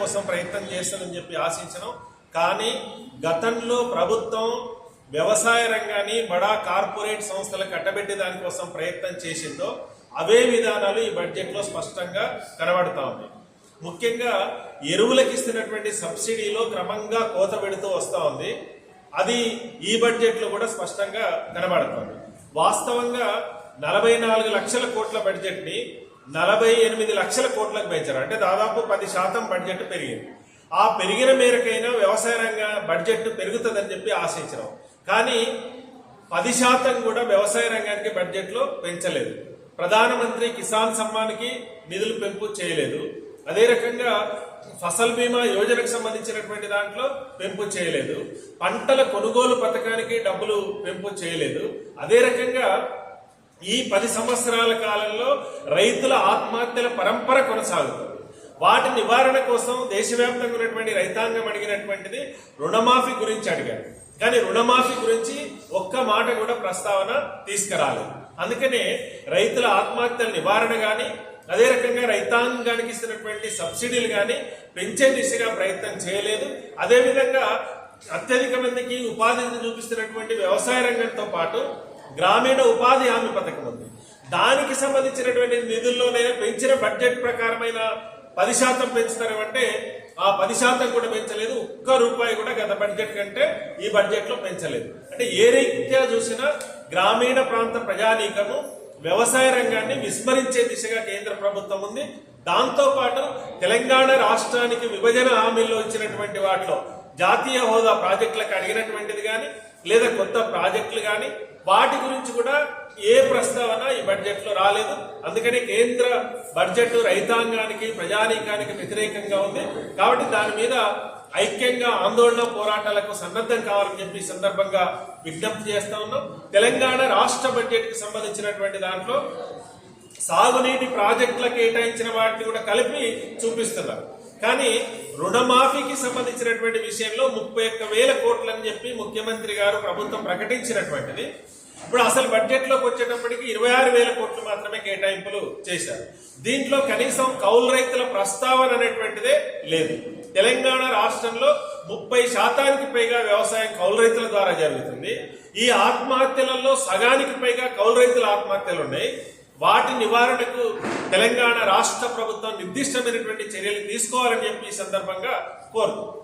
కోసం ప్రయత్నం చేస్తానని చెప్పి ఆశించడం కానీ గతంలో ప్రభుత్వం వ్యవసాయ రంగాన్ని బడా కార్పొరేట్ సంస్థలు కట్టబెట్టే దానికోసం ప్రయత్నం చేసిందో అవే విధానాలు ఈ బడ్జెట్లో స్పష్టంగా కనబడతా ఉన్నాయి. ముఖ్యంగా ఎరువులకు ఇస్తున్నటువంటి సబ్సిడీలో క్రమంగా కోత పెడుతూ వస్తూ ఉంది. అది ఈ బడ్జెట్లో కూడా స్పష్టంగా కనబడుతుంది వాస్తవంగా నలభై నాలుగు లక్షల కోట్ల బడ్జెట్ని నలభై ఎనిమిది లక్షల కోట్లకు పెంచారు. అంటే దాదాపు పది శాతం బడ్జెట్ పెరిగింది. ఆ పెరిగిన మేరకైనా వ్యవసాయ రంగ బడ్జెట్ పెరుగుతుందని చెప్పి ఆశించడం. కానీ పది శాతం కూడా వ్యవసాయ రంగానికి బడ్జెట్లో పెంచలేదు. ప్రధానమంత్రి కిసాన్ సమ్మాన్కి నిధులు పెంపు చేయలేదు. అదే రకంగా ఫసల్ బీమా యోజనకు సంబంధించినటువంటి దాంట్లో పెంపు చేయలేదు. పంటల కొనుగోలు పథకానికి డబ్బులు పెంపు చేయలేదు. అదే రకంగా ఈ పది సంవత్సరాల కాలంలో రైతుల ఆత్మహత్యల పరంపర కొనసాగుతుంది. వాటి నివారణ కోసం దేశవ్యాప్తంగా ఉన్నటువంటి రైతాంగం అడిగినటువంటిది రుణమాఫీ గురించి అడిగారు. కానీ రుణమాఫీ గురించి ఒక్క మాట కూడా ప్రస్తావన తీసుకురాలేదు. అందుకనే రైతుల ఆత్మహత్యల నివారణ కానీ అదే రకంగా రైతాంగానికి ఇస్తున్నటువంటి సబ్సిడీలు కానీ పెంచే దిశగా ప్రయత్నం చేయలేదు. అదేవిధంగా అత్యధిక మందికి ఉపాధిని చూపిస్తున్నటువంటి వ్యవసాయ రంగంతో పాటు గ్రామీణ ఉపాధి హామీ పథకం ఉంది. దానికి సంబంధించినటువంటి నిధుల్లోనే పెంచిన బడ్జెట్ ప్రకారమైన పది శాతం పెంచుతారంటే ఆ పది శాతం కూడా పెంచలేదు. ఒక్క రూపాయి కూడా గత బడ్జెట్ కంటే ఈ బడ్జెట్లో పెంచలేదు. అంటే ఏ రీత్యా చూసినా గ్రామీణ ప్రాంత ప్రజానీకము వ్యవసాయ రంగాన్ని విస్మరించే దిశగా కేంద్ర ప్రభుత్వం ఉంది. దాంతో పాటు తెలంగాణ రాష్ట్రానికి విభజన హామీల్లో ఇచ్చినటువంటి వాటిలో జాతీయ హోదా ప్రాజెక్టులకు అడిగినటువంటిది కానీ లేదా కొత్త ప్రాజెక్టులు కానీ వాటి గురించి కూడా ఏ ప్రస్తావన ఈ బడ్జెట్లో రాలేదు. అందుకని కేంద్ర బడ్జెట్ రైతాంగానికి ప్రజానీకానికి వ్యతిరేకంగా ఉంది. కాబట్టి దాని మీద ఐక్యంగా ఆందోళన పోరాటాలకు సన్నద్ధం కావాలని చెప్పి సందర్భంగా విజ్ఞప్తి చేస్తా ఉన్నాం. తెలంగాణ రాష్ట్ర బడ్జెట్కి సంబంధించినటువంటి దాంట్లో సాగునీటి ప్రాజెక్టులకు కేటాయించిన వాటిని కూడా కలిపి చూపిస్తున్నారు. కానీ రుణమాఫీకి సంబంధించినటువంటి విషయంలో ముప్పై ఒక్క వేల కోట్లని చెప్పి ముఖ్యమంత్రి గారు ప్రభుత్వం ప్రకటించినటువంటిది. ఇప్పుడు అసలు బడ్జెట్లోకి వచ్చేటప్పటికి ఇరవై ఆరు వేల కోట్లు మాత్రమే కేటాయింపులు చేశారు. దీంట్లో కనీసం కౌలు రైతుల ప్రస్తావన అనేటువంటిదే లేదు. తెలంగాణ రాష్ట్రంలో ముప్పై శాతానికి పైగా వ్యవసాయం కౌలు రైతుల ద్వారా జరుగుతుంది. ఈ ఆత్మహత్యలలో సగానికి పైగా కౌలు రైతుల ఆత్మహత్యలు ఉన్నాయి. వాటి నివారణకు తెలంగాణ రాష్ట్ర ప్రభుత్వం నిర్దిష్టమైనటువంటి చర్యలు తీసుకోవాలని చెప్పి ఈ సందర్భంగా కోరుతున్నాం.